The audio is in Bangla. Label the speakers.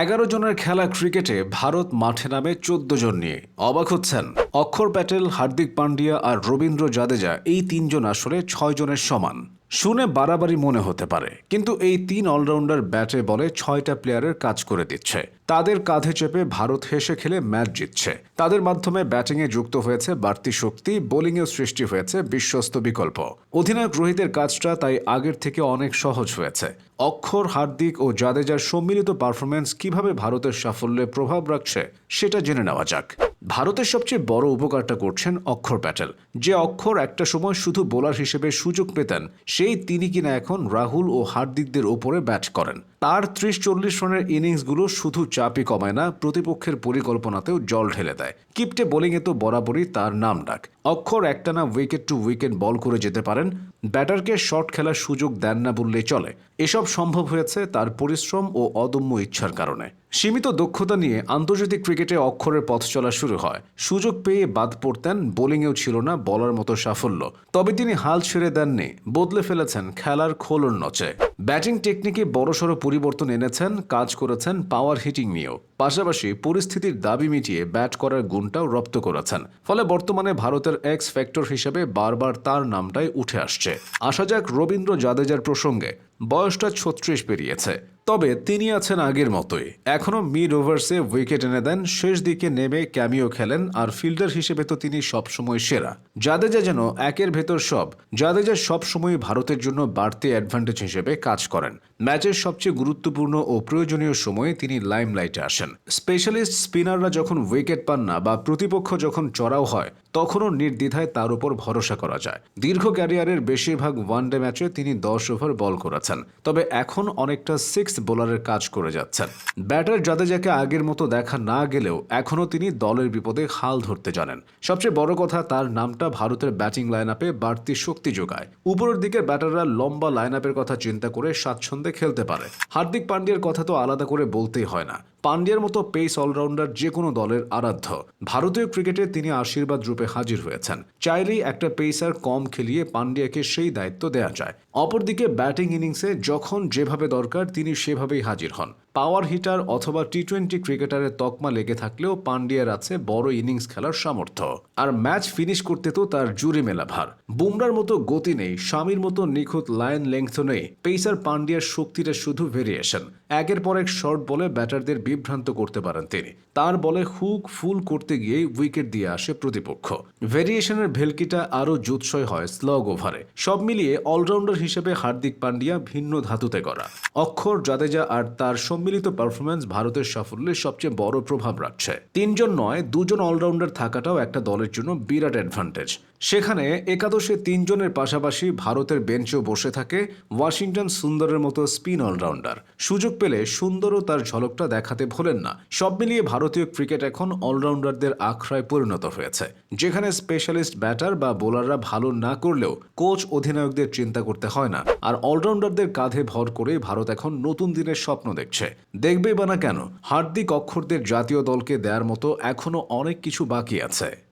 Speaker 1: এগারো জনের খেলা ক্রিকেটে ভারত মাঠে নামে চোদ্দ জন নিয়ে অবাক হচ্ছেন। অক্ষর প্যাটেল, হার্দিক পান্ডিয়া আর রবীন্দ্র জাদেজা এই তিনজন আসলে ছয় জনের সমান। শুনে বাড়াবাড়ি মনে হতে পারে, কিন্তু এই তিন অলরাউন্ডার ব্যাটে বলে ছয়টা প্লেয়ারের কাজ করে দিচ্ছে। তাদের কাঁধে চেপে ভারত হেসে খেলে ম্যাচ জিতছে। তাদের মাধ্যমে ব্যাটিংয়ে যুক্ত হয়েছে বাড়তি শক্তি, বোলিংয়েও সৃষ্টি হয়েছে বিশ্বস্ত বিকল্প। অধিনায়ক রোহিতের কাজটা তাই আগের থেকে অনেক সহজ হয়েছে। অক্ষর, হার্দিক ও জাদেজার সম্মিলিত পারফরমেন্স কীভাবে ভারতের সাফল্যে প্রভাব রাখছে, সেটা জেনে নেওয়া যাক। ভারতের সবচেয়ে বড় উপকারটা করছেন অক্ষর প্যাটেল। যে অক্ষর একটা সময় শুধু বোলার হিসেবে সুযোগ পেতেন, সেই তিনি কিনা এখন রাহুল ও হার্দিকদের ওপরে ব্যাট করেন। তার ত্রিশ চল্লিশ রানের ইনিংসগুলো শুধু চাপই কমায় না, প্রতিপক্ষের পরিকল্পনাতেও জল ঢেলে দেয়। কিপটে বোলিংয়ে তো বরাবরই তার নাম ডাক। অক্ষর একটানা উইকেট টু উইকেট বল করে যেতে পারেন, ব্যাটারকে শট খেলার সুযোগ দেন না বললেই চলে। এসব সম্ভব হয়েছে তার পরিশ্রম ও অদম্য ইচ্ছার কারণে। সীমিত দক্ষতা নিয়ে আন্তর্জাতিক ক্রিকেটে অক্ষরের পথ চলা শুরু হয়। সুযোগ পেয়ে বাদ পড়তেন, বোলিংয়েও ছিল না বলার মতো সাফল্য। তবে তিনি হাল ছেড়ে দেননি, বদলে ফেলেছেন খেলার খোলর নচে। ব্যাটিং টেকনিকে বড়সড় পরিবর্তন এনেছেন, কাজ করেছেন পাওয়ার হিটিং নিয়েও। পাশাপাশি পরিস্থিতির দাবি মিটিয়ে ব্যাট করার গুণটাও রপ্ত করেছেন। ফলে বর্তমানে ভারতের এক্স ফ্যাক্টর হিসেবে বারবার তার নামটাই উঠে আসছে। আসা যাক রবীন্দ্র জাদেজার প্রসঙ্গে। বয়সটা ছত্রিশ পেরিয়েছে। তবে তিনি আছেন আগের মতোই। এখনও মিড ওভার্সে উইকেট এনে দেন, শেষ দিকে নেমে ক্যামিও খেলেন আর ফিল্ডার হিসেবে তো তিনি সবসময় সেরা। জাদেজা যেন একের ভেতর সব, জাদেজা সবসময় ভারতের জন্য বাড়তি অ্যাডভান্টেজ হিসেবে কাজ করেন। ম্যাচের সবচেয়ে গুরুত্বপূর্ণ ও প্রয়োজনীয় সময়ে তিনি লাইমলাইটে আসেন। স্পেশালিস্ট স্পিনাররা যখন উইকেট পান না বা প্রতিপক্ষ যখন চড়াও হয়, তখনও নির্দ্বিধায় তার উপর ভরসা করা যায়। দীর্ঘ ক্যারিয়ারের বেশিরভাগ ওয়ানডে ম্যাচে তিনি দশ ওভার বল করেছেন। তবে এখন অনেকটা সিক্স বোলারের কাজ করে যাচ্ছেন। ব্যাটার জাদেজাকে আগের মতো দেখা না গেলেও এখনও তিনি দলের বিপদে হাল ধরতে জানেন। সবচেয়ে বড় কথা, তার নামটা ভারতের ব্যাটিং লাইন আপে বাড়তি শক্তি যোগায়। উপরের দিকের ব্যাটাররা লম্বা লাইন আপের কথা চিন্তা করে স্বাচ্ছন্দ্যে খেলতে পারে। হার্দিক পান্ডিয়ার কথা তো আলাদা করে বলতেই হয় না। পান্ডিয়ার মতো পেস অলরাউন্ডার যে কোনো দলের আরাধ্য। ভারতীয় ক্রিকেটে তিনি আশীর্বাদ রূপে হাজির হয়েছেন। চাইলেই একটা পেসার কম খেলিয়ে পান্ডিয়াকে সেই দায়িত্ব দেয়া যায়। অপরদিকে ব্যাটিং ইনিংসে যখন যেভাবে দরকার, তিনি সেভাবেই হাজির হন। পাওয়ার হিটার অথবা টি টোয়েন্টি ক্রিকেটারের তকমা লেগে থাকলেও পান্ডিয়ার আছে বড় ইনিংস খেলার সামর্থ্য। আর ম্যাচ ফিনিশ করতে তো তার জুরি মেলা ভার। বুমরার মতো গতি নেই স্বামীর মতো নিখুঁত লাইন লেংথ নেই। পেসার পান্ডিয়ার শক্তিটা শুধু ভেরিয়েশন। একের পর এক শর্ট বলে ব্যাটারদের বিভ্রান্ত করতে পারেন তিনি। তার বলে হুক ফুল করতে গিয়েই উইকেট দিয়ে আসে প্রতিপক্ষ। ভেরিয়েশনের ভেলকিটা আরও জুৎসয় হয় স্লগ ওভারে। সব মিলিয়ে অলরাউন্ডার হিসেবে হার্দিক পান্ডিয়া ভিন্ন ধাতুতে করা অক্ষর, জাদেজা আর তার সম্মিলিত পারফরমেন্স ভারতের সাফল্যে সবচেয়ে বড় প্রভাব রাখছে। তিনজন নয়, দুজন অলরাউন্ডার থাকাটাও একটা দলের জন্য বিরাট অ্যাডভান্টেজ সেখানে একাদশে তিনজনের পাশাপাশি ভারতের বেঞ্চেও বসে থাকে ওয়াশিংটন সুন্দরের মতো স্পিন অলরাউন্ডার সুযোগ পেলে সুন্দরও তার ঝলকটা দেখাতে ভোলেন না। সব মিলিয়ে ভারতীয় ক্রিকেট এখন অলরাউন্ডারদের আখড়ায় পরিণত হয়েছে। যেখানে স্পেশালিস্ট ব্যাটার বা বোলাররা ভালো না করলেও কোচ অধিনায়কদের চিন্তা করতে হয় না। আর অলরাউন্ডারদের কাঁধে ভর করে ভারত এখন নতুন দিনের স্বপ্ন দেখছে। দেখবেই বা না কেন, হার্দিক অক্ষরদের জাতীয় দলকে দেওয়ার মতো এখনও অনেক কিছু বাকি আছে।